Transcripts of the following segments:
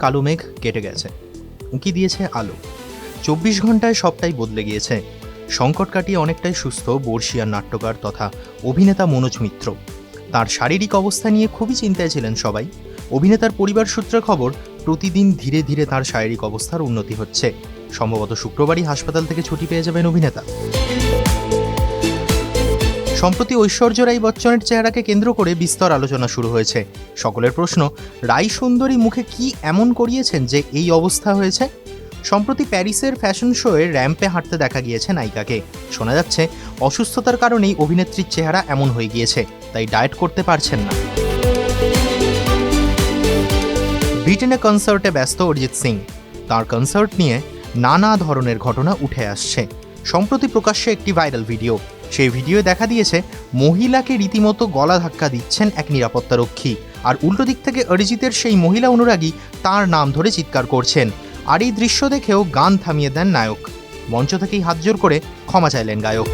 কালো মেঘ কেটে গেছে। উঁকি দিয়েছে আলো। চব্বিশ ঘন্টায় সবটাই বদলে গিয়েছে। সংকট কাটিয়ে অনেকটাই সুস্থ বর্ষিয়ার নাট্যকার তথা অভিনেতা মনোজ মিত্র। তার শারীরিক অবস্থা নিয়ে খুবই চিন্তায় ছিলেন সবাই। অভিনেতার পরিবার সূত্রে খবর, প্রতিদিন ধীরে ধীরে তার শারীরিক অবস্থার উন্নতি হচ্ছে। সম্ভবত শুক্রবারই হাসপাতাল থেকে ছুটি পেয়ে যাবেন অভিনেতা। সম্প্রতি ঐশ্বর্য রাই বচ্চনের চেহারাকে কেন্দ্র করে বিস্তর আলোচনা শুরু হয়েছে। সকলের প্রশ্ন, রাই সুন্দরী মুখে কি এমন করিয়েছেন যে এই অবস্থা হয়েছে? সম্প্রতি প্যারিসের ফ্যাশন শোয়ে র্যাম্পে হাঁটতে দেখা গিয়েছে নায়িকাকে। শোনা যাচ্ছে, অসুস্থতার কারণেই অভিনেত্রীর চেহারা এমন হয়ে গিয়েছে, তাই ডায়েট করতে পারছেন না। ব্রিটেনে কনসার্টে ব্যস্ত অরিজিৎ সিং। তার কনসার্ট নিয়ে নানা ধরনের ঘটনা উঠে আসছে। সম্প্রতি প্রকাশ্যে একটি ভাইরাল ভিডিও। সেই ভিডিও দেখা দিয়েছে মহিলাকে রীতিমতো গলা ধাক্কা দিচ্ছেন এক নিরাপত্তারক্ষী। আর উল্টো দিক থেকে অরিজিতের সেই মহিলা অনুরাগী তার নাম ধরে চিৎকার করছেন। আর এই দৃশ্য দেখেও গান থামিয়ে দেন নায়ক। মঞ্চ থেকেই হাত জোর করে ক্ষমা চাইলেন গায়ক।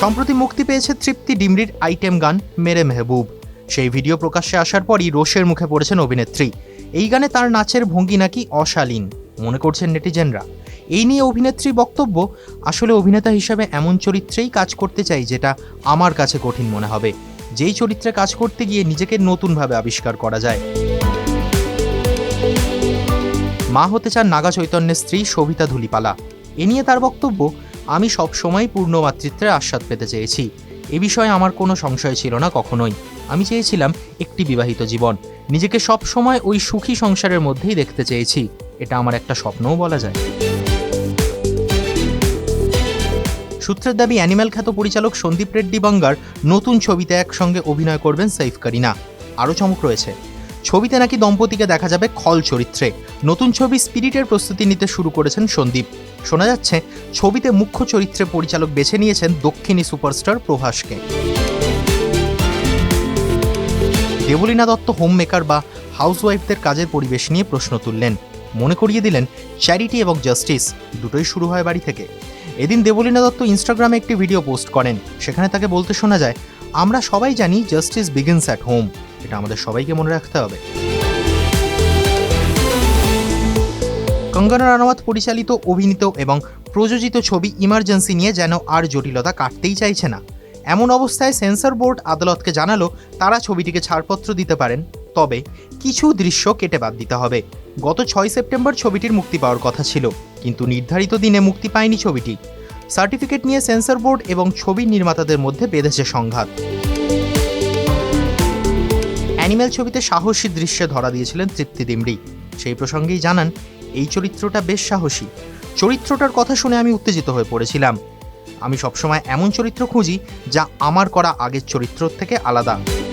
সম্প্রতি মুক্তি পেয়েছে তৃপ্তি ডিমরির আইটেম গান মেরে মেহবুব। সেই ভিডিও প্রকাশ্যে আসার পরই রোষের মুখে পড়েছেন অভিনেত্রী। এই গানে তার নাচের ভঙ্গি নাকি অশালীন, মনে করছেন নেটিজেনরা। এই নিয়ে অভিনেত্রী বক্তব্য, আসলে অভিনেতা হিসাবে এমন চরিত্রেই কাজ করতে চাই যেটা আমার কাছে কঠিন মনে হবে। যেই চরিত্রে কাজ করতে গিয়ে নিজেকে নতুনভাবে আবিষ্কার করা যায়। মা হতে চান নাগা চৈতন্যের স্ত্রী সবিতা ধুলিপালা। এ নিয়ে তার বক্তব্য, আমি সবসময় পূর্ণ মাতৃত্বের আস্বাদ পেতে চেয়েছি। এ বিষয়ে আমার কোনো সংশয় ছিল না কখনোই। আমি চেয়েছিলাম একটি বিবাহিত জীবন। নিজেকে সব সময় ওই সুখী সংসারের মধ্যেই দেখতে চেয়েছি। এটা আমার একটা স্বপ্নও বলা যায়। সূত্রের দাবি অ্যানিম্যাল খ্যাত পরিচালক সন্দীপ রেড্ডি বাঙ্গার নতুন ছবিতে একসঙ্গে অভিনয় করবেন সৈফ করিনা। আরও চমক রয়েছে। ছবিতে নাকি দম্পতিকে দেখা যাবে খল চরিত্রে। নতুন ছবি স্পিরিটের প্রস্তুতি নিতে শুরু করেছেন সন্দীপ। শোনা যাচ্ছে, ছবিতে মুখ্য চরিত্রে পরিচালক বেছে নিয়েছেন দক্ষিণী সুপারস্টার প্রভাসকে দেবলীনা দত্ত হোম মেকার বা হাউসওয়াইফদের কাজের পরিবেশ নিয়ে প্রশ্ন তুললেন। মনে করিয়ে দিলেন, চ্যারিটি এবং জাস্টিস দুটোই শুরু হয় বাড়ি থেকে। এদিন দেবলীনা দত্ত ইনস্টাগ্রামে একটি ভিডিও পোস্ট করেন। সেখানে তাকে বলতে শোনা যায়, আমরা সবাই জানি জাস্টিস বিগিনস অ্যাট হোম। এটা আমাদের সবাইকে মনে রাখতে হবে। কঙ্গনা রানাওয়াত পরিচালিত, অভিনীত এবং প্রযোজিত ছবি ইমার্জেন্সি নিয়ে যেন আর জটিলতা কাটতেই চাইছে না। এমন অবস্থায় সেন্সর বোর্ড আদালতকে জানালো, তারা ছবিটিকে ছাড়পত্র দিতে পারেন। তবে কিছু দৃশ্য কেটে বাদ দিতে হবে। গত ছয় সেপ্টেম্বর ছবিটির মুক্তি পাওয়ার কথা ছিল, কিন্তু নির্ধারিত দিনে মুক্তি পায়নি ছবিটি। সার্টিফিকেট নিয়ে সেন্সর বোর্ড এবং ছবি নির্মাতাদের মধ্যে বেঁধেছে সংঘাত। অ্যানিম্যাল ছবিতে সাহসী দৃশ্যে ধরা দিয়েছিলেন তৃপ্তি দিমড়ি সেই প্রসঙ্গেই জানান, এই চরিত্রটা বেশ সাহসী। চরিত্রটার কথা শুনে আমি উত্তেজিত হয়ে পড়েছিলাম। আমি সবসময় এমন চরিত্র খুঁজি যা আমার করা আগের চরিত্র থেকে আলাদা।